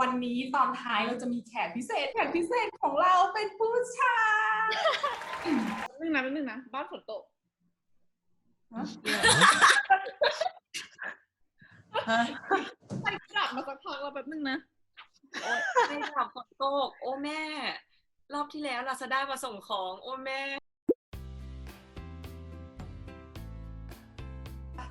วันนี้ตอนท้ายเราจะมีแขกพิเศษ แขกพิเศษของเราเป็นผู้ชายนึงนะนึงนะ บ้านฝนตกไปกลับมาสักพักแล้วแป๊บนึงนะโอ๊ยไม่ถามฝนตก โอ้แม่ รอบที่แล้วลาซาด้ามาส่งของ โอ้แม่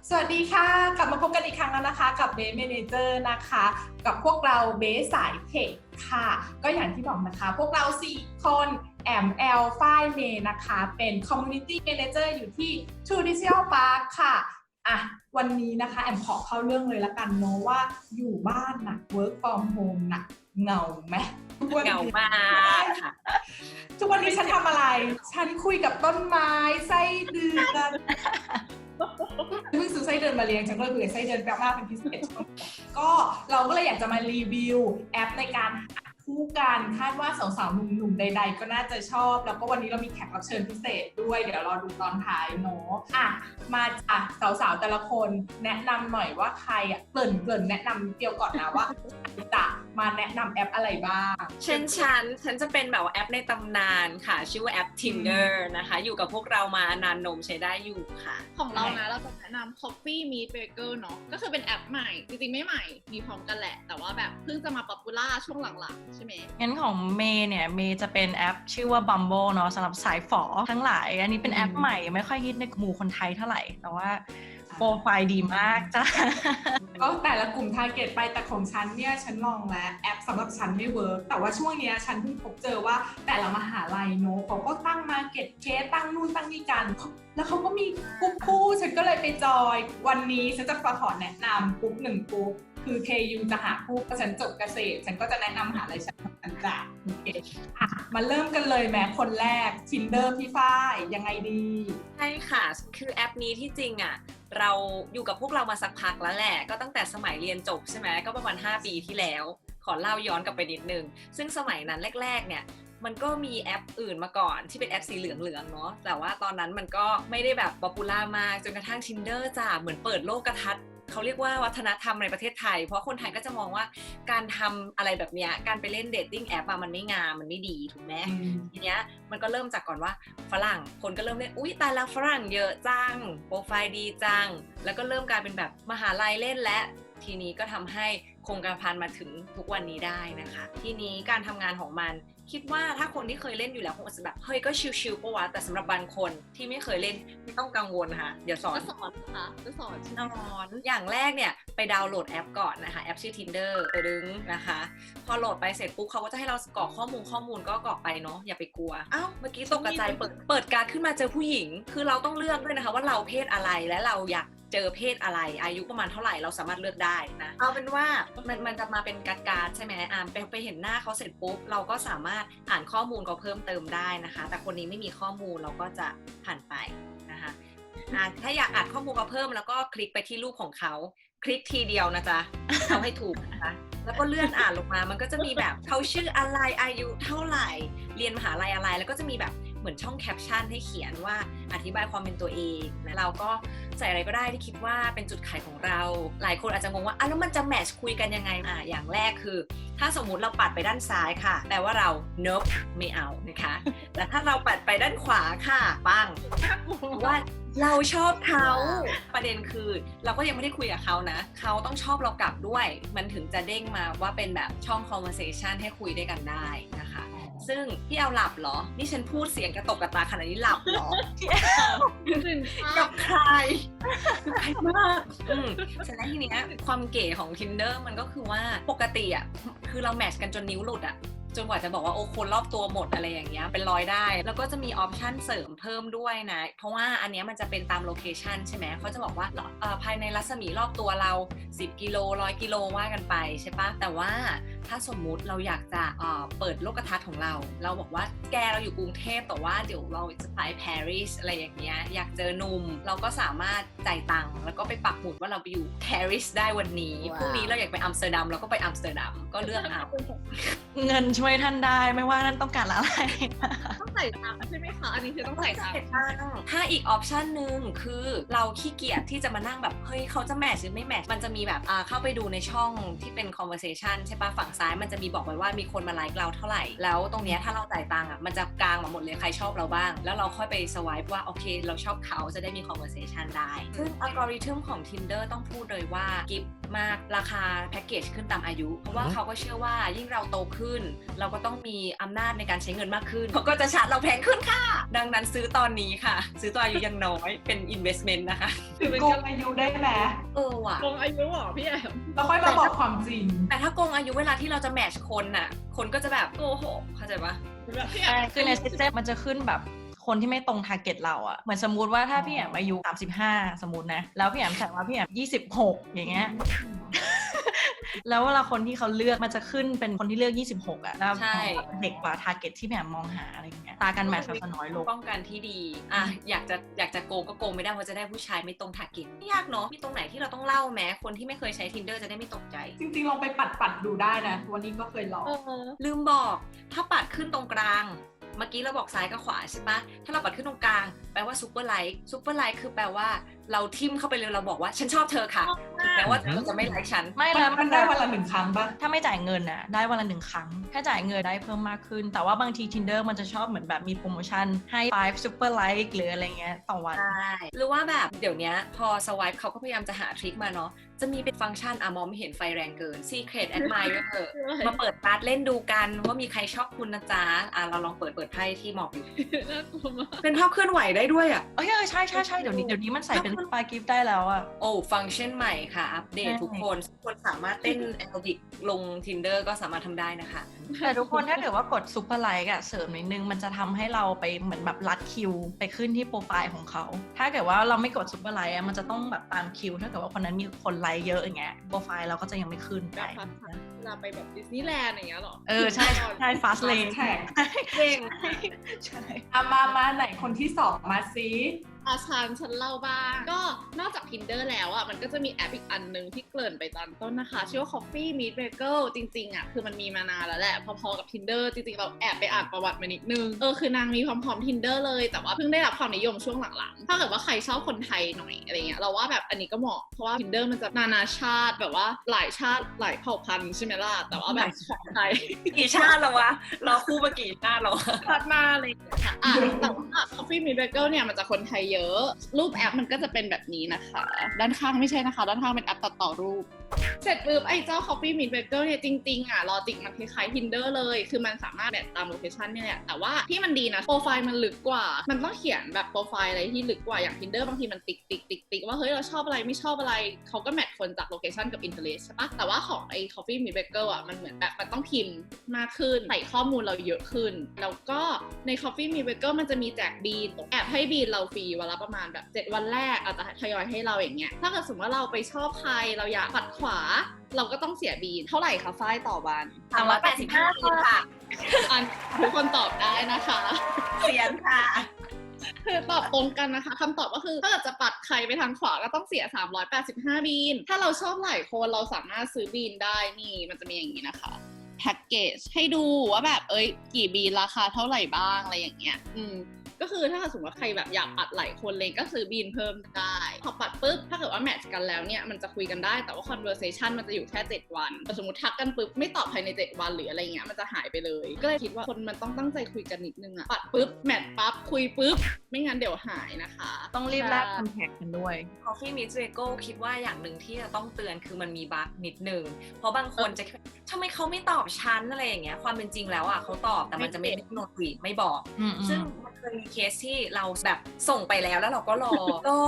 สวัสดีค่ะ กลับมาพบกันอีกครั้งแล้วนะคะ กับเบสเมเนเจอร์นะคะ กับพวกเราเบสสายเทคค่ะ ก็อย่างที่บอกนะคะ พวกเรา 4 คนแอมแอลฝ้ายเมย์นะคะ เป็น Community Manager อยู่ที่ True Digital Park ค่ะอะวันนี้นะคะ แอมขอเข้าเรื่องเลยละกันเนาะว่าอยู่บ้านนะ work from home นะเหงาไหมทุกวันเหนี้งามากค่ะทุกวันนี้ฉันทำอะไร ฉันคุยกับต้นไม้ไส้เดือนเพิ่งซื้อไส้เดือนมาเลี้ยงฉันก็เลยคุยกับไส้เดือนแปลว่าเป็นพิเศษก็เราก็เลยอยากจะมารีวิวแอปในการ คู่กันคาดว่าสาวๆหนุ่มๆใด ๆ ก็น่าจะชอบ แล้วก็วันนี้เรามีแขกรับเชิญพิเศษด้วย เดี๋ยวรอดูตอนท้ายเนาะอะมาจากสาวๆแต่ละคนแนะนำหน่อยว่าใครอะเกริ่นเกริ่นแนะนำเดียวก่อนนะว่าจะมาแนะนำแอปอะไรบ้าง เช่นฉันฉันจะเป็นแบบว่าแอปในตำนานค่ะ ชื่อว่าแอป Tinder นะคะ อยู่กับพวกเรามานานนมใช้ได้อยู่ค่ะ ของเรานะเราจะแนะนำ Coffee Meet Bagel เนาะก็คือเป็นแอปใหม่ จริงๆไม่ใหม่มีพร้อมกันแหละ แต่ว่าแบบเพิ่งจะมาป๊อปปูล่าช่วงหลังๆใช่ไหมงั้นของเมย์เนี่ยเมย์จะเป็นแอปชื่อว่า Bumble เนาะสำหรับสายฝอทั้งหลาย อันนี้เป็นแอปอืมใหม่ไม่ค่อยฮิตในหมู่คนไทยเท่าไหร่ แต่ว่าโปรไฟล์ดีมากจ้าก็แต่ละกลุ่มทาร์เก็ตไปแต่ของฉันเนี่ยฉันลองแล้วแอปสำหรับฉันไม่เวิร์กแต่ว่าช่วงเนี้ยฉันเพิ่งพบเจอว่าแต่ละมหาลัยเนอะเขาก็ตั้งมาเก็ตเคสตั้งนู่นตั้งนี่กัน แล้วเขาก็มีกลุ่มคู่ฉันก็เลยไปจอย วันนี้ฉันจะขอแนะนำกลุ่มหนึ่งกลุ่ม คือ KU จะหาคู่เพระฉันจบเกษตร ฉันก็จะแนะนำหาลัยฉันฉันจะโอเคอะมาเริ่มกันเลยแม้คนแรก Tinder พี่ฝ้ายยังไงดี ใช่ค่ะ คือแอปนี้ที่จริงอะ เราอยู่กับพวกเรามาสักพักแล้วแหละ ก็ตั้งแต่สมัยเรียนจบใช่ไหมก็ประมาณ 5 ปีที่แล้ว ขอเล่าย้อนกลับไปนิดนึง ซึ่งสมัยนั้นแรก ๆ เนี่ยมันก็มีแอปอื่นมาก่อนที่เป็นแอปสีเหลืองๆเนาะแต่ว่าตอนนั้นมันก็ไม่ได้แบบป๊อปปูล่ามากจนกระทั่ง Tinder จ้ะเหมือนเปิดโลกกระทัศน์ เขาเรียกว่าวัฒนธรรมในประเทศไทย เพราะคนไทยก็จะมองว่าการทำอะไรแบบเนี้ยการไปเล่นเดทติ้งแอปอะมันไม่งามมันไม่ดีถูกไหมทีเนี้ยมันก็เริ่มจากก่อนว่าฝรั่งคนก็เริ่มเล่นอุ๊ยตายแล้วฝรั่งเยอะจังโปรไฟล์ดีจัง แล้วก็เริ่มกลายเป็นแบบมหาลัยเล่นและทีนี้ก็ทำให้โครงการพันมาถึงทุกวันนี้ได้นะคะ ทีนี้การทำงานของมัน คิดว่าถ้าคนที่เคยเล่นอยู่แล้วคงอาจจะแบบเฮ้ยก็ชิวๆปะวะแต่สำหรับบางคนที่ไม่เคยเล่นไม่ต้องกังวลค่ะ เดี๋ยวสอนก็สอนนะคะก็สอนใช่ไหมนอนอย่างแรกเนี่ยไปดาวน์โหลดแอปก่อนนะคะแอปชื่อ Tinder ดึงนะคะ พอโหลดไปเสร็จปุ๊บเขาก็จะให้เรากรอกข้อมูลข้อมูลก็กรอกไปเนาะอย่าไปกลัวอ้าวเมื่อกี้ตกกระจายเปิดเปิดการดขึ้นมาเจอผู้หญิง คือเราต้องเลือกด้วยนะคะ ว่าเราเพศอะไรและเราอยาก เจอเพศอะไรอายุประมาณเท่าไหร่เราสามารถเลือกได้นะเอาเป็นว่ามันมันจะมาเป็นการ์ดการ์ดใช่ไหมอ่าไปไปเห็นหน้าเขาเสร็จปุ๊บเราก็สามารถอ่านข้อมูลเขาเพิ่มเติมได้นะคะ แต่คนนี้ไม่มีข้อมูลเราก็จะผ่านไปนะคะอะถ้าอยากอัดข้อมูลมาเพิ่มแล้วก็คลิกไปที่รูปของเขาคลิกทีเดียวนะจ๊ะเอาให้ถูกนะคะแล้วก็เลื่อนอ่านลงมา มันก็จะมีแบบเขาชื่ออะไรอายุเท่าไหร่ เรียนมหาลัยอะไร แล้วก็จะมีแบบ เหมือนช่องแคปชั่นให้เขียนว่าอธิบายความเป็นตัวเองนะเราก็ใส่อะไรก็ได้ที่คิดว่าเป็นจุดขายของเรา หลายคนอาจจะงงว่าอะแล้วมันจะแมทช์คุยกันยังไงอะอย่างแรกคือ ถ้าสมมุติเราปัดไปด้านซ้ายค่ะ แปลว่าเรา nope ไม่เอานะคะ แต่ถ้าเราปัดไปด้านขวาค่ะปังว่าเราชอบเขาประเด็นคือ เราก็ยังไม่ได้คุยกับเขานะ เขาต้องชอบเรากลับด้วย มันถึงจะเด้งมาว่าเป็นแบบช่อง conversation ให้คุยด้วยกันได้นะคะ ซึ่งพี่เอาหลับเหรอ นี่ฉันพูดเสียงกระตกกระตาขนาดนี้หลับเหรอถึงกับใครกับใครมากอืมเสร็จแล้วทีเนี้ยความเก๋ของ tinder มันก็คือว่าปกติอะคือเราแมทช์กันจนนิ้วหลุดอะ จนกว่าจะบอกว่าโอ้คนรอบตัวหมดอะไรอย่างเงี้ยเป็นร้อยได้ แล้วก็จะมีออปชันเสริมเพิ่มด้วยนะ เพราะว่าอันเนี้ยมันจะเป็นตามโลเคชันใช่ไหมเขาจะบอกว่าเอ่อภายในรัศมีรอบตัวเรา 10 กิโลร้อยกิโลว่ากันไปใช่ปะแต่ว่าถ้าสมมุติเราอยากจะเอ่อเปิดโลกทัศน์ของเรา เราบอกว่าแกเราอยู่กรุงเทพแต่ว่าเดี๋ยวเราจะไปปารีสอะไรอย่างเงี้ยอยากเจอหนุ่ม เราก็สามารถจ่ายตังค์แล้วก็ไปปักหมุดว่าเราไปอยู่ปารีสได้วันนี้พรุ่งนี้เราอยากไปอัมสเตอร์ดัมเราก็ไปอัมสเตอร์ดัมก็เลือกเอาเงินช่วยท่านได้ไม่ว่าท่านต้องการอะไรต้องใส่ตังค์ใช่ไหมคะอันนี้คือต้องใส่ตังค์ถ้าอีกออปชันหนึ่งคือเราขี้เกียจที่จะมานั่งแบบเฮ้ยเขาจะแมทช์หรือไม่แมทช์มันจะมีแบบอ่าเข้าไปดูในช่องที่เป็น conversation ใช่ปะฝั่งซ้ายมันจะมีบอกไว้ว่ามีคนมาไลค์เราเท่าไหร่ แล้วตรงเนี้ยถ้าเราจ่ายตังค์อะมันจะกลางมาหมดเลยใครชอบเราบ้าง แล้วเราค่อยไปสวายว่าโอเค เราชอบเขาจะได้มี conversation ได้ซึ่งอัลกอริทึมของ Tinder ต้องพูดเลยว่ากิฟ มากราคาแพ็กเกจขึ้นตามอายุ เพราะว่าเขาก็เชื่อว่ายิ่งเราโตขึ้น เราก็ต้องมีอำนาจในการใช้เงินมากขึ้นเขาก็จะชาร์จเราแพงขึ้นค่ะ ดังนั้นซื้อตอนนี้ค่ะ ซื้อตอนอายุยังน้อยเป็น investment นะคะถึงโกงอายุได้ไหมเออว่ะลงอายุเหรอพี่แอมแล้วค่อยมาบอกความจริง แต่ถ้าโกงอายุเวลาที่เราจะแมทช์คนน่ะ คนก็จะแบบโกหกเข้าใจปะแบบพี่แอใช่มคือในซิสเต็มมันจะขึ้นแบบ คนที่ไม่ตรงทาร์เก็ตเราอะเหมือนสมมติว่าถ้าพี่แอมอายุ 35 สมมตินะ แล้วพี่แอมใส่ว่าพี่แอม26 อย่างเงี้ยแล้วเวลาคนที่เขาเลือกมันจะขึ้นเป็นคนที่เลือก 26อะแล้วใช่เด็กกว่าทาร์เก็ตที่พี่แอมมองหาอะไรอย่างเงี้ยตากันแมทช์จะน้อยลงป้องกันที่ดีอะอยากจะอยากจะโกงก็โกงไม่ได้เพราะจะได้ผู้ชายไม่ตรงทาร์เก็ตไม่ยากเนาะมีตรงไหนที่เราต้องเล่าแม้คนที่ไม่เคยใช้ tinder จะได้ไม่ตกใจ จริงๆลองไปปัดปัดๆดูได้นะ วันนี้ก็เคยลองเออลืมบอกถ้าปัดขึ้นตรงกลาง เมื่อกี้เราบอกซ้ายกับขวาใช่ปะถ้าเราปัดขึ้นตรงกลางแปลว่าซูเปอร์ไลท์ซูเปอร์ไลท์คือแปลว่าเราทิมเข้าไปเลยเราบอกว่า ฉันชอบเธอค่ะถึงแม้ว่าเธอจะไม่ไลค์ฉัน ไม่มันแล้วมันได้วันละหนึ่งครั้งปะถ้าไม่จ่ายเงินอะได้วันละหนึ่งครั้ง ถ้าจ่ายเงินได้เพิ่มมากขึ้น แต่ว่าบางที Tinder มันจะชอบเหมือนแบบมีโปรโมชั่นให้5 super like หรืออะไรเงี้ยต่อวัน ใช่ หรือว่าแบบเดี๋ยวเนี้ยพอสวายเขาก็พยายามจะหาทริคมาเนาะจะมีเป็นฟังก์ชันอะมองไม่เห็นไฟแรงเกิน Secret Admirer มาเปิดการ์ดเล่นดูกันว่ามีใครชอบคุณนะจ๊ะอะเราลองเปิดเปิดไพ่ที่หมอบอยู่น่ากลัวมากเป็นภาพเคลื่อนไหวได้ด้วยอะเอ้ยเออใช่ใช่ใช่เดี๋ยวนี้เดี๋ยวนี้มันใส่เป็นปลายกิฟต์ได้แล้วอะโอ้ฟังก์ชันใหม่ค่ะ อัปเดตใช่ทุกคนทุกคนสามารถเต้นแอโรบิกลง Tinder ก็สามารถทำได้นะคะ แต่ทุกคนถ้าเกิดว่ากดซุปเปอร์ไลค์อะเสริมนิดนึง มันจะทำให้เราไปเหมือนแบบรัดคิว ไปขึ้นที่โปรไฟล์ของเขา ถ้าเกิดว่าเราไม่กดซุปเปอร์ไลค์อะมันจะต้องแบบตามคิว ถ้าเกิดว่าคนนั้นมีคนไลค์เยอะอย่างเงี้ยโปรไฟล์เราก็จะยังไม่ขึ้นแบไปบพักเว ลาไปแบบดิสนีย์แลนด์อย่างเงี้ยเหรอ เออ ใช่ใช่ใช่ fast lane แท็กเก่งใช่อามามาไหนคนที่สองมาซิอาชานฉันเล่าบ้าง ก็นอกจาก Tinder แล้วอะมันก็จะมีแอปอีกอันหนึ่งที่เกริ่นไปตอนต้นนะคะ ชื่อว่า Coffee Meet Bagel จริงๆอะคือมันมีมานานแล้วแหละ พอๆกับ Tinder จริงๆ เราแอบไปอ่านประวัติมานิดนึง เออคือนางมีความพร้อม Tinder เลย แต่ว่าเพิ่งได้รับความนิยมช่วงหลังๆ ถ้าเกิดว่าใครชอบคนไทยหน่อยอะไรเงี้ยเราว่าแบบอันนี้ก็เหมาะเพราะว่า Tinder มันจะนานาชาติแบบว่าหลายชาติหลายเผ่าพันธุ์ใช่ไหมล่ะแต่ว่าแบบของไทยกี่ชาติแล้ววะเราคู่มากี่ชาติแล้ววะพัดมาอะไรอย่างเลยค่ะอะแต่ว่า Coffee Meet Bagel เนี่ยมันจะคนไทยเยอะ รูปแอปมันก็จะเป็นแบบนี้นะคะ ด้านข้างไม่ใช่นะคะ ด้านข้างเป็นแอปตัดต่อรูป เสร็จปุ๊บไอ้เจ้า Coffee Meet Bagel เนี่ยจริงๆอะลอจิกมันคล้ายๆ Tinder เลย คือมันสามารถแบบตามโลเคชันเนี่ยแหละแต่ว่าที่มันดีนะโปรไฟล์มันลึกกว่า มันต้องเขียนแบบโปรไฟล์อะไรที่ลึกกว่าอย่าง Tinder บางทีมันติ๊กติ๊กติ๊กติ๊กว่าเฮ้ยเราชอบอะไรไม่ชอบอะไรเขาก็แมทคนจากโลเคชันกับ interest ใช่ปะแต่ว่าของไอ้ Coffee Meet Bagel อะมันเหมือนแบบมันต้องพิมพ์มากขึ้นใส่ข้อมูลเราเยอะขึ้น แล้วก็ใน Coffee Meet Bagel มันจะมีแจกบีนแอบให้บีนเราฟรีวันละประมาณแบบ 7 วันแรกอาจจะทยอยให้เราอย่างเงี้ยถ้าเกิดสมมติว่าเราไปชอบใครเราอยากปัดขวา เราก็ต้องเสียบีนเท่าไหร่คะฝ้ายต่อวันสามร้อยแปดสิบห้าปีค่ะอันทุกคนตอบได้นะคะ เสียนค่ะ คือตอบตรงกันนะคะคำตอบก็คือถ้าเกิดจะปัดใครไปทางขวาก็ต้องเสีย 385 บีน ถ้าเราชอบหลายคนเราสามารถซื้อบีนได้นี่มันจะมีอย่างนี้นะคะแพ็กเกจให้ดูว่าแบบเอ้ยกี่บีนราคาเท่าไหร่บ้างอะไรอย่างเงี้ย อืม ก็คือถ้าสมมติว่าใครแบบอยากปัดหลายคนเลยก็ซื้อบีนเพิ่มได้ พอปัดปุ๊บ ถ้าเกิดว่าแมทช์กันแล้วเนี่ยมันจะคุยกันได้ แต่ว่า conversation มันจะอยู่แค่ 7 วัน แต่สมมติทักกันปุ๊บไม่ตอบภายใน 7 วันหรืออะไรเงี้ยมันจะหายไปเลย ก็เลยคิดว่าคนมันต้องตั้งใจคุยกันนิดนึงอะปัดปุ๊บแมทช์ปั๊บคุยปุ๊บ ไม่งั้นเดี๋ยวหายนะคะ ต้องรีบแลกคอนแทคกันด้วย Coffee Meets Bagel คิดว่าอย่างหนึ่งที่จะต้องเตือนคือมันมีบั๊กนิดนึง เพราะบางคนจะคิดว่าทำไมเขาไม่ตอบฉันอะไรอย่างเงี้ยความเป็นจริงแล้วอะเขาตอบแต่มันจะไม่ได้โนทวีไม่บอกอืมซึ่งมันเคยมีเคสที่เราแบบส่งไปแล้วแล้วเราก็รอ รอ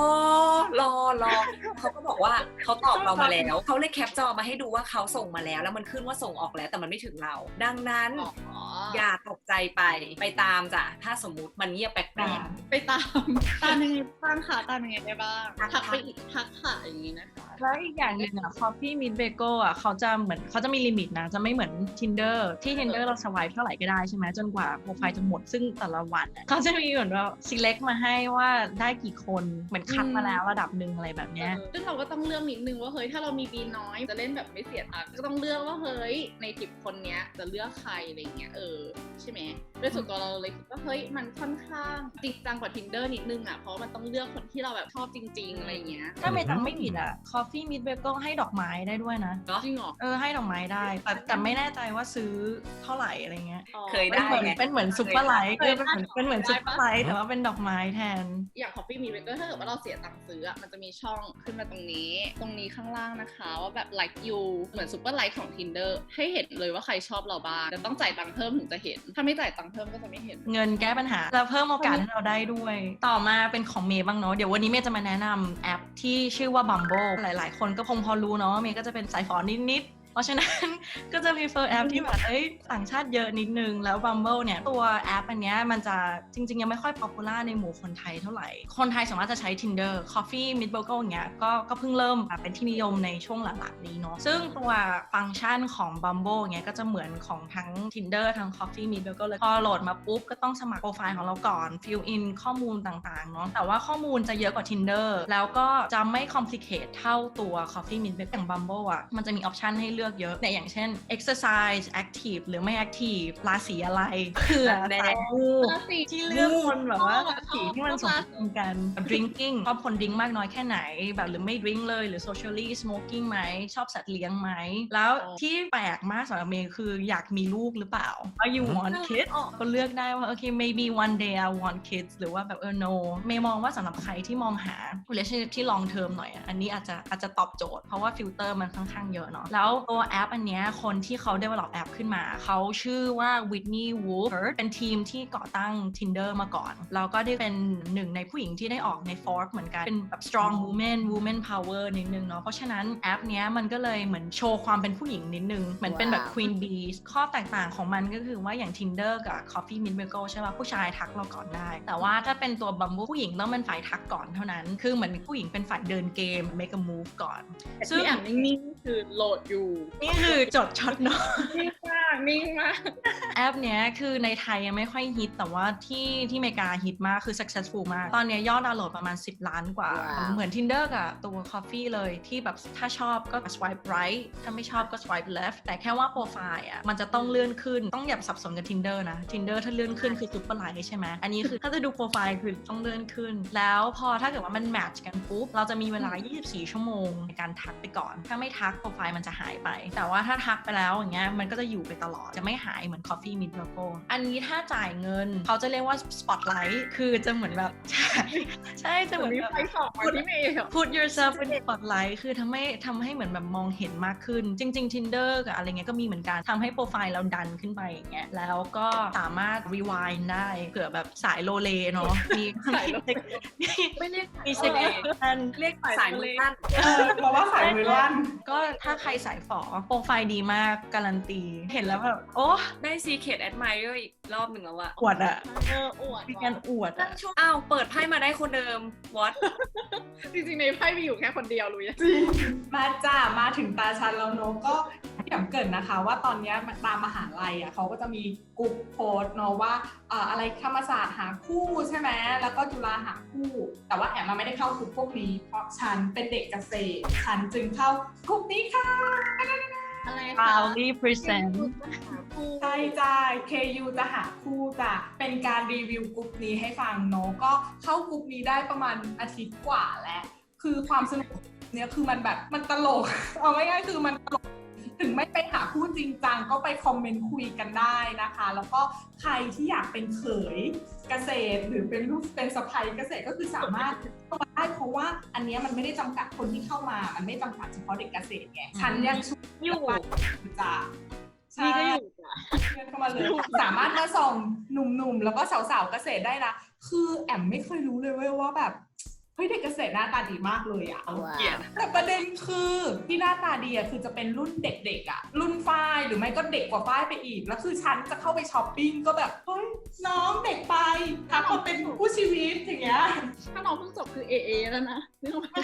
รอรอเขาก็บอกว่าเขาตอบเรามาแล้วเขาเลยแคปจอมาให้ดูว่าเขาส่งมาแล้ว แล้วมันขึ้นว่าส่งออกแล้วแต่มันไม่ถึงเรา ดังนั้นอ๋ออย่าตกใจไปไปตามจ้ะถ้าสมมุติมันเงียบแปลกไปตามตามยังไงบ้างคะตามยังไงได้บ้างทักทักไปอีกทักค่ะอย่างนี้นะคะแล้วอีกอย่างหนึ่งอะ Coffee Meet Bagel อะเขาจะเหมือนเขาจะมีลิมิตนะ จะไม่เหมือน Tinder ที่ Tinder เราสวายเท่าไหร่ก็ได้ใช่ไหมจนกว่าโปรไฟล์จะหมดซึ่งแต่ละวันอะเขาจะมีเหมือนว่า select มาให้ว่าได้กี่คนเหมือนคัดมาแล้วระดับหนึ่งอะไรแบบเนี้ย เออซึ่งเราก็ต้องเลือกนิดนึงว่าเฮ้ยถ้าเรามีบีน้อยจะเล่นแบบไม่เสียตังค์ก็ต้องเลือกว่าเฮ้ยในทิปคนเนี้ยจะเลือกใครอะไรเงี้ยเออใช่ไหมโดยส่วนตัวเราเลยคิดว่าเฮ้ยมันค่อนข้างจริงจังกว่า tinder นิดนึงอะเพราะมันต้องเลือกคนที่เราแบบชอบจริงๆอะไรเงี้ย ถ้าไม่จำไม่ผิดอะ Coffee Coffee Meet Bagel ให้ดอกไม้ได้ด้วยนะเนาะจริงเหรอ เออให้ดอกไม้ได้ แต่แต่ไม่แน่ใจว่าซื้อเท่าไหร่อะไรเงี้ยเคยเป็นได้เหมือนไงเป็นเหมือนซุปเปอร์ไลท์เคยเป็นได้เหมือนเป็นเหมือนได้ซุปปะเปอร์ไลท์แต่ว่าเป็นดอกไม้แทน อย่าง Coffee Meet Bagel ถ้าเกิดว่าเราเสียตังค์ซื้ออะมันจะมีช่องขึ้นมาตรงนี้ ตรงนี้ข้างล่างนะคะว่าแบบ like you เหมือน super like ของ Tinder ให้เห็นเลยว่าใครชอบเราบ้างแต่ต้องจ่ายตังค์เพิ่มถึงจะเห็น ถ้าไม่จ่ายตังค์เพิ่มก็จะไม่เห็น เงินแก้ปัญหาแล้วเพิ่มโอกาสให้เราได้ด้วย ต่อมาเป็นของเมย์บ้างเนาะเดี๋ยววันนี้เมย์จะมาแนะนำแอปที่ชื่อว่า Bumble หลลาย ๆ คนก็คงพอรู้เนาะเมย์ก็จะเป็นสายฝอนิดๆ เพราะฉะนั้น ก็จะมีเฟอร์แอปที่แบบเอ้ยต่างชาติเยอะนิดนึง แล้ว Bumble เนี่ย ตัวแอปอันเนี้ยมันจะจริง ๆ ยังไม่ค่อยป๊อปปูล่าในหมู่คนไทยเท่าไหร่ คนไทยสามารถจะใช้ Tinder Coffee Meet Bagel อย่างเงี้ยก็ก็เพิ่งเริ่มแบบเป็นที่นิยมในช่วงหลังๆนี้เนาะซึ่งตัวฟังก์ชันของ Bumble เงี้ยก็จะเหมือนของทั้ง Tinder ทั้ง Coffee Meet Bagel เลยพอโหลดมาปุ๊บก็ต้องสมัครโปรไฟล์ของเราก่อน fill in ข้อมูลต่างๆเนาะแต่ว่าข้อมูลจะเยอะกว่า Tinder แล้วก็จะไม่ complicate เท่าตัว Coffee Meet Bagel อย่าง Bumble อะมันจะมีออปชันให้เลือกเยอะเนี่ยอย่างเช่น exercise active หรือไม่ active ราศีอะไรเผื่อแดงสายมูราศีที่เลือกคนแบบว่าชอบสีที่มันสมดุลกัน drinking ชอบคนดื่มมากน้อยแค่ไหน แบบหรือไม่ drink เลยหรือ socially smoking ไหมชอบสัตว์เลี้ยงไหม แล้วที่แปลกมากสำหรับเมย์คืออยากมีลูกหรือเปล่า Are you want kids ก็เลือกได้ว่าโอเค maybe one day I want kids หรือว่าแบบเออ no เมย์มองว่าสำหรับใครที่มองหา relationship ที่ long term หน่อยอะอันนี้อาจจะอาจจะตอบโจทย์เพราะว่าฟิลเตอร์มันค่อนข้างเยอะเนาะแล้วตัวแอปอันเนี้ยคนที่เขา develop แอปขึ้นมา เขาชื่อว่า Whitney Wolf เป็นทีมที่ก่อตั้ง Tinder มาก่อน แล้วก็ได้เป็นหนึ่งในผู้หญิงที่ได้ออกใน Forbes เหมือนกัน เป็นแบบ strong woman woman power นิดนึงเนาะ เพราะฉะนั้นแอปเนี้ยมันก็เลยเหมือนโชว์ความเป็นผู้หญิงนิดนึง เหมือนเป็นแบบว้าว Queen Bee ข้อแตกต่างของมันก็คือว่าอย่าง Tinder กับ Coffee Meet Bagel ใช่ป่ะผู้ชายทักเราก่อนได้ แต่ว่าถ้าเป็นตัว Bumble ผู้หญิงต้องเป็นฝ่ายทักก่อนเท่านั้น คือเหมือนผู้หญิงเป็นฝ่ายเดินเกม make a move ก่อน ซึ่งที่แอบนิ่งๆคือโหลดอยู่นี่คือจดช็อตโน้ตนิ่งมากนิ่งมากแอปเนี้ยคือในไทยยังไม่ค่อยฮิต แต่ว่าที่ที่อเมริกาฮิตมากคือ successful มาก ตอนเนี้ยยอดดาวน์โหลดประมาณ 10 ล้านกว่าว้าวเหมือน Tinder กับตัว Coffee เลยที่แบบถ้าชอบก็ swipe right ถ้าไม่ชอบก็ swipe left แต่แค่ว่าโปรไฟล์อะมันจะต้องเลื่อนขึ้นต้องอย่าสับสนกับ Tinder นะ Tinder ถ้าเลื่อนขึ้นคือ super like ใช่ไหมอันนี้คือถ้าจะดูโปรไฟล์คือต้องเลื่อนขึ้น แล้วพอถ้าเกิดว่ามัน match กันปุ๊บเราจะมีเวลา 24 ชั่วโมงในการทักไปก่อน ถ้าไม่ทักโปรไฟล์มันจะหายไปแต่ว่าถ้าทักไปแล้วอย่างเงี้ยมันก็จะอยู่ไปตลอดจะไม่หายเหมือน Coffee Meet Bagel อันนี้ถ้าจ่ายเงินเขาจะเรียกว่า Spotlight คือจะเหมือนแบบ ใช่ใช่จะเหมือนมีแบบไฟสองมาที่เมย์เหรอ put yourself in the spotlight คือทำให้ทำให้เหมือนแบบมองเห็นมากขึ้น จริง ๆ Tinder กับอะไรเงี้ยก็มีเหมือนกันทำให้โปรไฟล์เราดันขึ้นไปอย่างเงี้ยแล้วก็สามารถ rewind ได้เผื่อแบบสายโลเลเนาะมีสายโลเลมีไม่เรียกมีเซ็กชันเรียกสายมือลั่นเออเพราะว่าสายมือลั่นก็ถ้าใครสายฝอโปรไฟล์ดีมากการันตี เห็นแล้วแบบโอ้ได้ Secret Admirer อีกรอบหนึ่งแล้วอะอวดอะเอออวดมีการอวดอะอ้าวเปิดไพ่มาได้คนเดิม what จริงๆ ในไพ่มีอยู่แค่คนเดียวรู้ยังมาจ้ามาถึงตาชันแล้วเนอะก็อย่างเกรินนะคะ ว่าตอนเนี้ยตามมหาลัยอะเขาก็จะมีกลุ่มโพสต์เนอะว่าเอ่ออะไรธรรมศาสตร์หาคู่ใช่ไหมแล้วก็จุฬาหาคู่ แต่ว่าแอมมาไม่ได้เข้ากลุ่มพวกนี้ เพราะฉันเป็นเด็กเกษตรฉันจึงเข้ากลุ่มนี้ค่ะอะไรปาลี่ present ใช่จ้า KU จะหาคู่จ้ะเป็นการรีวิวกลุ่มนี้ให้ฟังเนอะก็เข้ากลุ่มนี้ได้ประมาณอาทิตย์กว่าแล้วคือความสนุกเนี่ยคือมันแบบมันตลกเอาง่ายๆคือมันตลก ถึงไม่ไปหาคู่จริงจังก็ไปคอมเมนต์คุยกันได้นะคะ แล้วก็ใครที่อยากเป็นเขยเกษตร หรือเป็นลูกเป็นสะใภ้เกษตรก็คือสามารถเข้ามาได้เพราะว่าอันเนี้ยมันไม่ได้จำกัดคนที่เข้ามา มันไม่จำกัดเฉพาะเด็กเกษตรไงฉันยังชุอยู่จ้ะนี่ก็ใช่อยู่จ้ะ เพื่อนเข้ามาเลยสามารถมาส่องหนุ่มๆ แล้วก็สาวๆ เกษตรได้นะ คือแอมไม่เคยรู้เลยเว้ยว่าแบบ เฮ้ยเด็กเกษตรหน้าตาดีมากเลยอะเกลียดแต่ประเด็นคือที่หน้าตาดีอะคือจะเป็นรุ่นเด็กๆอะรุ่นฝ้ายหรือไม่ก็เด็กกว่าฝ้ายไปอีก แล้วคือฉันจะเข้าไปช้อปปิ้งก็แบบเฮ้ยน้องเด็กไปทักมาเป็นผู้ชีวิตอย่างเงี้ยถ้าน้องเพิ่งจบคือ AA แล้วนะนึกออกไหม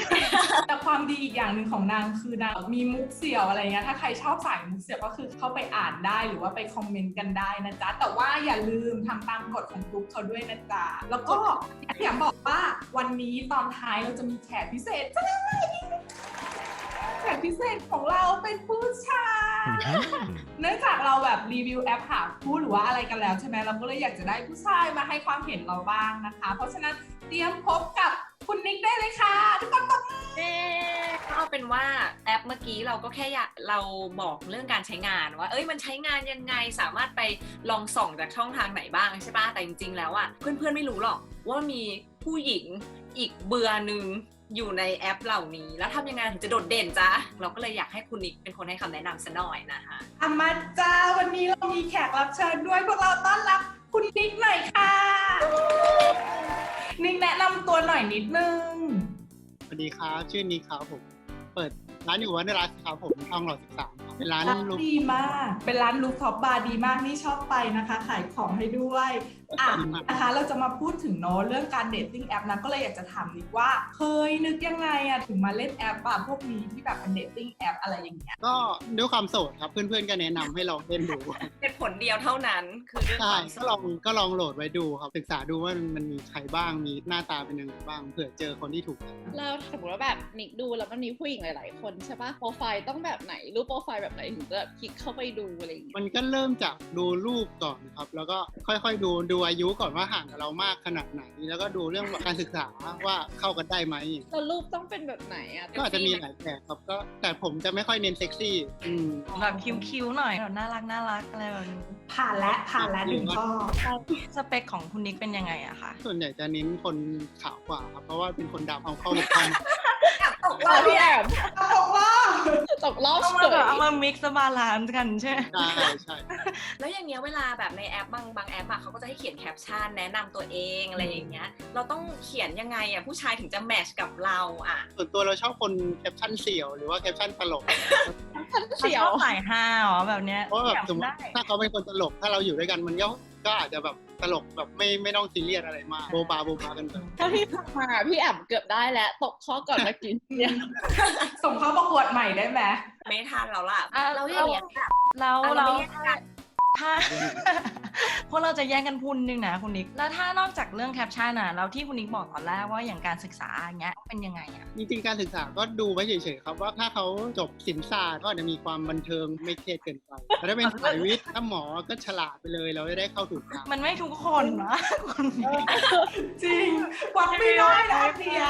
แต่ความดีอีกอย่างหนึ่งของนางคือนางมีมุกเสี่ยวอะไรเงี้ยถ้าใครชอบสายมุกเสี่ยวก็คือเข้าไปอ่านได้หรือว่าไปคอมเมนต์กันได้นะจ๊ะแต่ว่าอย่าลืมทำตามกฎของกลุ่มเขาด้วยนะจ๊ะแล้วก็อยากบอกว่าวันนี้ตอนท้ายเราจะมีแขกพิเศษจ้าแขกพิเศษของเราเป็นผู้ชาย เนื่องจากเราแบบรีวิวแอปหาคู่หรือว่าอะไรกันแล้วใช่ไหมเราก็เลยอยากจะได้ผู้ชายมาให้ความเห็นเราบ้างนะคะ เพราะฉะนั้นเตรียมพบกับคุณนิกได้เลยค่ะ ทุกคนตบมือก็เอาเป็นว่าแอปเมื่อกี้เราก็แค่อยากเราบอกเรื่องการใช้งานว่า เอ้ยมันใช้งานยังไงสามารถไปลองส่องจากช่องทางไหนบ้างใช่ปะแต่จริงๆแล้วอะเพื่อนๆไม่รู้หรอกว่ามีผู้หญิง อีกเบื่อหนึ่งอยู่ในแอปเหล่านี้ แล้วทำยังไงถึงจะโดดเด่นจ้ะเราก็เลยอยากให้คุณนิกเป็นคนให้คำแนะนำซะหน่อยนะคะอามาจ้าวันนี้เรามีแขกรับเชิญด้วยพวกเราต้อนรับคุณนิกหน่อยค่ะ นิกแนะนำตัวหน่อยนิดนึง สวัสดีครับชื่อนิกครับผม เปิดร้านอยู่วันเดอร์รัสครับผมทองหล่อสิบสามครับเป็นร้านร้านลูกดีมาก เป็นร้านลูฟท็อปบาร์ดีมากนี่ชอบไปนะคะ ขายของให้ด้วย อะดีมากนะคะเราจะมาพูดถึงเนาะเรื่องการเดทติ้งแอปนะก็เลยอยากจะถามนิกว่าเคยนึกยังไงอะถึงมาเล่นแอปอะพวกนี้ที่แบบเป็นเดทติ้งแอปอะไรอย่างเงี้ยก็ด้วยความโสดครับเพื่อนๆก็แนะนำให้ลองเล่นดูเหตุผลเดียวเท่านั้น คือเรื่องคใช่วามสก็ลองก็ลองโหลดไว้ดูครับศึกษาดูว่ามันมีใครบ้างมีหน้าตาเป็นยังไงบ้างเผื่อเจอคนที่ถูกใจ แล้วสมมติว่าแบบนิกดูแล้วมันมีผู้หญิงหลาย ๆ คนใช่ปะโปรไฟล์ต้องแบบไหน รูปโปรไฟล์แบบไหนถึงจะแบบคลิกเข้าไปดูอะไรอย่างเงี้ยมันก็เริ่มจากดูรูปก่อนครับ แล้วก็ค่อยๆดูดูอายุก่อนว่าห่างกับเรามากขนาดไหน แล้วก็ดูเรื่องการศึกษาว่าเข้ากันได้ไหมแล้วรูปต้องเป็นแบบไหนอะก็อาจจะมีหลายแบบครับก็แต่ผมจะไม่ค่อยเน้นเซ็กซี่อืมแบบคิ้วๆหน่อยแบบน่ารักน่ารักอะไรแบบนี้ผ่านและผ่านและหนึ่งข้อสเปคของคุณนิกเป็นยังไงอะคะส่วนใหญ่จะเน้นคนขาวกว่าครับเพราะว่าเป็นคนดำเอาเข้าหมกเข้ามาตกรเราอบพี่แอมบอกว่าตกรอบเอาเฉมาแบบยเอามา mix บาลานซ์กันใช่ไหมใช่ใช่แล้วอย่างเงี้ยเวลาแบบในแอปบางบางแอปอะเขาก็จะให้เขียนแคปชั่นแนะนำตัวเองอะไรอย่างเงี้ย เราต้องเขียนยังไงอะผู้ชายถึงจะแมทช์กับเราอะส่วนตัวเราชอบคนแคปชั่นเสี่ยวหรือว่าแคปชั่นตลกเฉียวชอบสายฮาเหรอแบบเนี้ยเพราะว่าแบบอยากสมมติได้ ถ้าเขาเป็นคนตลกถ้าเราอยู่ด้วยกันมันก็ก็อาจจะแบบ ตลกแบบไม่ไม่ต้องซีเรียสอะไรมากโบบาโบบากันไปถ้าพี่ฟังมาพี่แอมเกือบได้แล้ว ตกข้อก่อนเมื่อกี้เนี่ยส่งเข้าประกวดใหม่ได้ไหมไม่ทันแล้วล่ะอะเราอย่างเงี้ยอะแล้วอะเราไม่แยกกัน ถ้า พวกเราจะแย่งกันพูดนึงนะคุณนิก แล้วถ้านอกจากเรื่องแคปชั่นอะแล้วที่คุณนิกบอกตอนแรกว่าอย่างการศึกษาอย่างเงี้ยเป็นยังไงอะ จริงๆการศึกษาก็ดูไว้เฉยๆครับว่าถ้าเขาจบศิลปศาสตร์ก็อาจจะมีความบันเทิงไม่เครียดเกินไปแต่ถ้าเป็นสายวิทย์ถ้าหมอก็ฉลาดไปเลยเราจะได้เข้าถูกทางมันไม่ทุกคนนะคุณนิกจริงวัดไม่ได้นะเพีย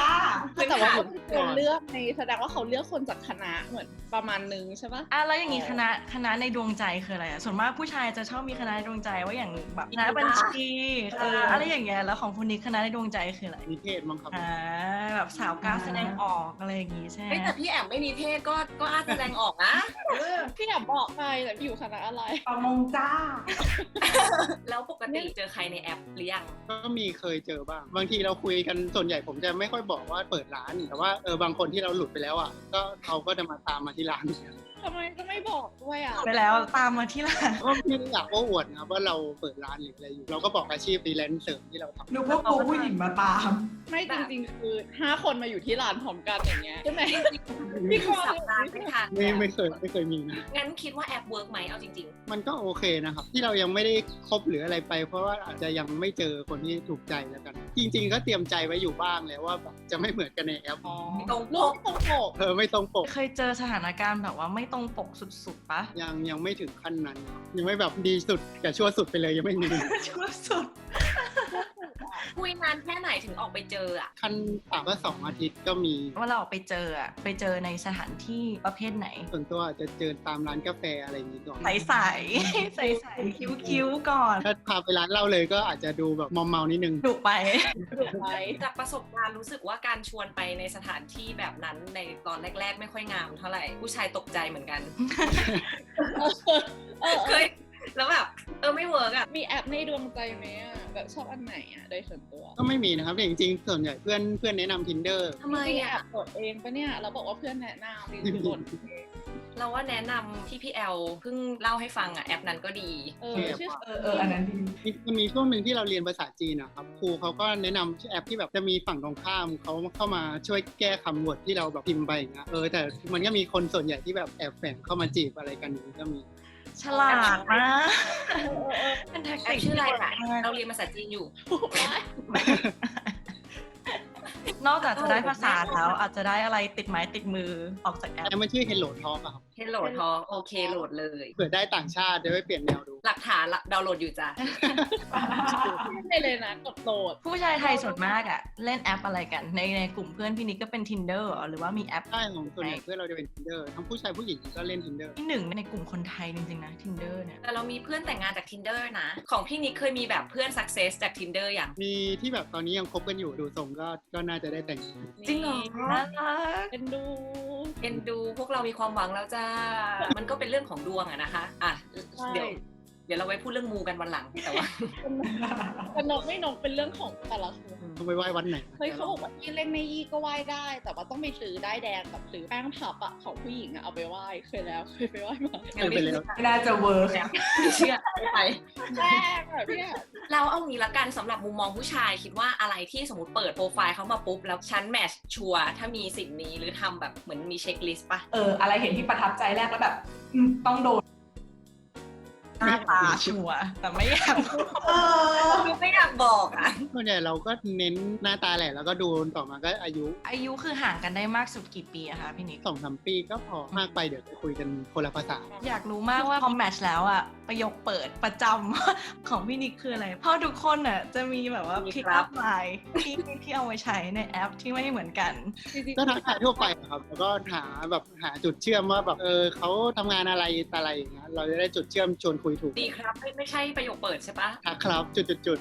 แต่ว่าเขาเลือกในแสดงว่าเขาเลือกคนจากคณะเหมือนประมาณนึงใช่ปะอะแล้วอย่างงี้คณะคณะในดวงใจคืออะไรอะส่วนมากผู้ชายจะชอบมีคณะในดวงใจว่าอย่างแบบคณะบัญชีเอออะไรอย่างเงี้ยแล้วของคุณนิกคณะในดวงใจคืออะไรนิเทศมั้งครับอ่าแบบสาวกล้ารแสดงออกอะไรอย่างงี้ใช่ไหมเฮ้ยแต่พี่แอมไม่มีเพศก็ก็อาจแสดงออกนะพี่แอมบอกไปแต่พี่อยู่คณะอะไรประมงจ้า แล้วปกติเจอใครในแอปหรือยังก็มีเคยเจอบ้าง บางทีเราคุยกันส่วนใหญ่ผมจะไม่ค่อยบอกว่าเปิดร้านแต่ว่าเออบางคนที่เราหลุดไปแล้วอะก็เขาก็จะมาตามมาที่ร้าน ทำไมก็ไม่บอกด้วยอะไปแล้วตามมาที่ร้านก็ไม่ได้อยากโอ้อวดนะครับว่าเราเปิดร้านหรืออะไรอยู่ เราก็บอกอาชีพฟรีแลนซ์เสริมที่เราทำนึกว่าปูผู้หญิงมาตาม ไม่จริงๆ คือห้าคนมาอยู่ที่ร้านพร้อมกันอย่างเงี้ยใช่ไหมพี่กรณ์สัปดาห์ไม่ทันไม่ไม่เคยไม่เคยมีนะงั้นคิดว่าแอปเวิร์กไหมเอาจริงมันก็โอเคนะครับ ที่เรายังไม่ได้คบหรืออะไรไป เพราะว่าอาจจะยังไม่เจอคนที่ถูกใจแล้วกัน จริง ๆ ก็เตรียมใจไว้อยู่บ้างแล้วว่าแบบจะไม่เหมือนกันในแอปอ๋อตรงปกลูกตรงปกเออไม่ตรงปกเคยเจอสถานการณ์แบบว่าไม่ตรงปกสุดๆปะยังยังไม่ถึงขั้นนั้นครับยังไม่แบบดีสุดกับชั่วสุดไปเลยยังไม่มีชั่วสุดๆ คุยนานแค่ไหนถึงออกไปเจออะขั้นต่ำก็สองอาทิตย์ก็มี ว่าเราออกไปเจออะไปเจอในสถานที่ประเภทไหน ส่วนตัวอาจจะเจอตามร้านกาแฟอะไรอย่างนี้ก่อน ใสใสใสใสคิ้วคิ้วๆก่อนถ้าพาไปร้านเหล้าเลยก็อาจจะดูแบบมอมเมานิดนึง ดุไปดุไปจากประสบการณ์รู้สึกว่าการชวนไปในสถานที่แบบนั้นในตอนแรก ๆ ไม่ค่อยงามเท่าไหร่ ผู้ชายตกใจเหมือนกัน เออเออเคย แล้วแบบเออไม่เวิร์กอะมีแอปในดวงใจไหมอะแบบชอบอันไหนอะโดยส่วนตัวก็ไม่มีนะครับแต่จริงๆ ส่วนใหญ่เพื่อนเพื่อนแนะนำ tinder ทำไมจริงๆแออะปโหลดเองปะเนี่ยเราบอกว่าเพื่อนแนะนำจริงๆโหลดเองเราว่าแนะนำที่พี่แอลเพิ่งเล่าให้ฟังอะแอปนั้นก็ดี เออชื่อเออเอออันนั้นดีมีมันมีช่วงหนึ่งที่เราเรียนภาษาจีนนะครับครูเขาก็แนะนำแอปที่แบบจะมีฝั่งตรงข้ามเขาเข้ามาช่วยแก้คำวดที่เราแบบพิมพ์ไปอย่างเงี้ยเออแต่มันก็มีคนส่วนใหญ่ที่แบบแอบแฝงเข้ามาจีบอะไรกันอย่างนี้ก็มี ฉลาดนะเออเออเออเป็นแท็กแอติปกชื่ออะไรที่คะดีมาก เราเรียนภาษาจีนอยู่ นอกจากจะได้ภาษาแล้วอาจจะได้อะไรติดไม้ติดมือออกจากแอปแอปมันชื่อ Hello Talk อะครับให้โหลดพอโอเคโหลดเลย เผื่อได้ต่างชาติจะได้เปลี่ยนแนวดู หลักฐานละดาวน์โหลดอยู่จ้ะไม่เลยนะกดโหลด ผู้ชายไทยส่วนมากอะเล่นแอปอะไรกัน ในในกลุ่มเพื่อนพี่นิกก็เป็น tinder เหรอหรือว่ามีแอปใช่ของส่วนใหญ่เพื่อนเราจะเป็น tinder ทั้งผู้ชายผู้หญิงก็เล่น tinder ที่หนึ่งในกลุ่มคนไทยจริงๆนะ tinder เนี่ยแต่เรามีเพื่อนแต่งงานจาก tinder นะ ของพี่นิกเคยมีแบบเพื่อน success จาก tinder อย่างมีที่แบบตอนนี้ยังคบกันอยู่ดูทรงก็ก็น่าจะได้แต่งงานจริงเหรอน่ารักเป็นดูเอ็นดูพวกเรามีความหวังแล้วจ้ามันก็เป็นเรื่องของดวงอะนะคะอะใช่เดี๋ยว เดี๋ยวเราไว้พูดเรื่องมูกันวันหลังแต่ว่าแต่นกไม่นกเป็นเรื่องของแต่ละคนต้องไปไหว้วันไหนเฮ้ยเขาบอกว่าที่เล่นไม่ยี่ก็ไหว้ได้ แต่ว่าต้องไปซื้อได้ายแดงแบบซื้อแป้งพับอะของผู้หญิงอะเอาไปไหว้เคยแล้วเคยไปไหว้มาเออไปแล้วไม่น่าจะเวิร์กเชื่อไปแป้งอะพี่อะเราเอางี้ละกันสำหรับมุมมองผู้ชายคิดว่าอะไรที่สมมติเปิดโปรไฟล์เขามาปุ๊บแล้วฉันแมทช์ชัวร์ถ้ามีสิ่งนี้หรือทำแบบเหมือนมีเช็คลิสต์ปะเอออะไรเห็นที่ประทับใจแรกแล้วแบบอืมต้องโดน หน้าตาชัวร์แต่ไม่อยากพูดเออคือไม่อยากบอกอะ ส่วนใหญ่เราก็เน้นหน้าตาแหละ แล้วก็ดูต่อมาก็อายุอายุคือห่างกันได้มากสุดกี่ปีอะคะพี่นิกสองสามปีก็พอมากไปเดี๋ยวจะคุยกันคนละภาษา อยากรู้มากว่าพอแมทช์แล้วอะ ประโยคเปิดประจำของพี่นิกคืออะไร เพราะทุกคนอะจะมีแบบว่ามีพิกครัอับพไลน์ที่ที่เอาไว้ใช้ในแอปที่ไม่เหมือนกันจริงๆก็ทักทายทั่วไปครับ แล้วก็หาแบบหาจุดเชื่อมว่าแบบเออเขาทำงานอะไรอะไรอย่างเงี้ยเราจะได้จุดเชื่อมชวนคุยถูกดีครับไม่ไม่ใช่ประโยคเปิดใช่ปะทักครับจุดจุดจุด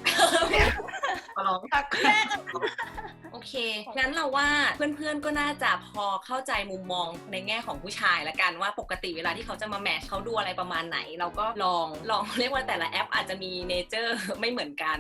ขอร้องทักแรกโอเค งั้นเราว่าเพื่อนๆ ก็น่าจะพอเข้าใจมุมมองในแง่ของผู้ชายละกันว่าปกติเวลาที่เขาจะมาแมทช์เขาดูอะไรประมาณไหน เราก็ลองลองเรียกว่าแต่ละแอปอาจจะมีเนเจอร์ไม่เหมือนกัน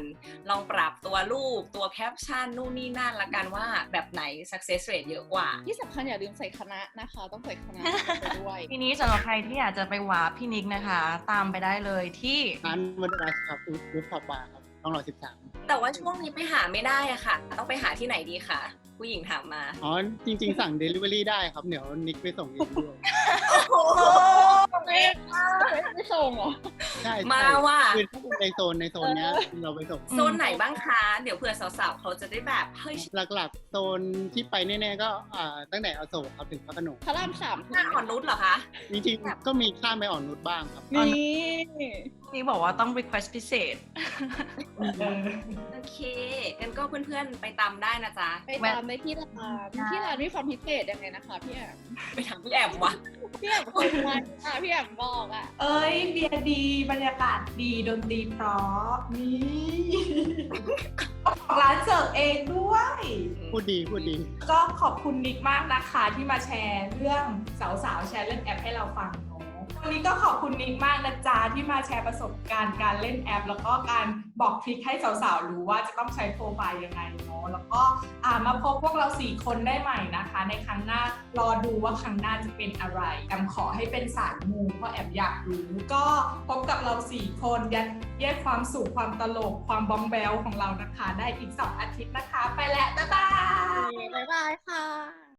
ลองปรับตัวรูปตัวแคปชั่นนู่นนี่นั่นละกันว่าแบบไหน success rate เยอะกว่า ที่สำคัญอย่าลืมใส่คณะนะคะ ต้องใส่คณะไปด้วยทีนี้สำหรับใครที่อยากจะไปวาร์ปพี่นิกนะคะ ตามไปได้เลยที่ร้านวันเดอร์ครับรูฟท็อปบาร์ครับ ต้องรอสิบสามแต่ว่าช่วงนี้ไปหาไม่ได้อะค่ะ ต้องไปหาที่ไหนดีคะ ผู้หญิงถามมา อ๋อ จริง ๆ สั่ง Delivery ได้ครับ เดี๋ยวนิกไปส่งเองด้วยไม่ไม่ส่งเหรอ ใช่มาใช่ว่ะ คือถ้าเป็นในโซนในโซนเนี้ยเราไปส่ง โซนไหนบ้างคะ เดี๋ยวเผื่อสาวๆเขาจะได้แบบเฮ้ยหลักๆ โซนที่ไปแน่ๆก็อ่าตั้งแต่อโศกครับถึงพระโขนงพระรามสามถึงหน้าอ่อนนุชเหรอคะจริงๆ ก็มีข้ามไปอ่อนนุชบ้างครับนี่นี่บอกว่าต้อง request พิเศษ โอเคงั้นก็เพื่อนๆไปตามได้นะจ๊ะ ไปตามได้ที่ร้านที่ร้านมีความพิเศษยังไงนะคะพี่แอมไปทางพี่แอมวะพี่แอมเคยมาอะพี่แอมบอกอะ เอ้ยเบียร์ดีบรรยากาศดีดนตรีเพราะนี่ของร้านเสิร์ฟเองด้วย พูดดีพูดดี ก็ขอบคุณนิกมากนะคะที่มาแชร์เรื่องสาวๆแชร์เรื่องแอปให้เราฟังเนาะ วันนี้ก็ขอบคุณนิกมากนะจ๊ะที่มาแชร์ประสบการณ์การเล่นแอป แล้วก็การบอกทริคให้สาวๆ รู้ว่าจะต้องใช้โปรไฟล์ยังไงเนาะแล้วก็อ่ามาพบพวกเราสี่คนได้ใหม่นะคะ ในครั้งหน้ารอดูว่าครั้งหน้าจะเป็นอะไรแอมขอให้เป็นสายมูเพราะแอมอยากรู้ ก็พบกับเราสี่คนยัดเยียดความสุขความตลกความบอมแบลของเรานะคะ ได้อีกสองอาทิตย์นะคะ ไปแล้วบ๊ายบายบายค่ะ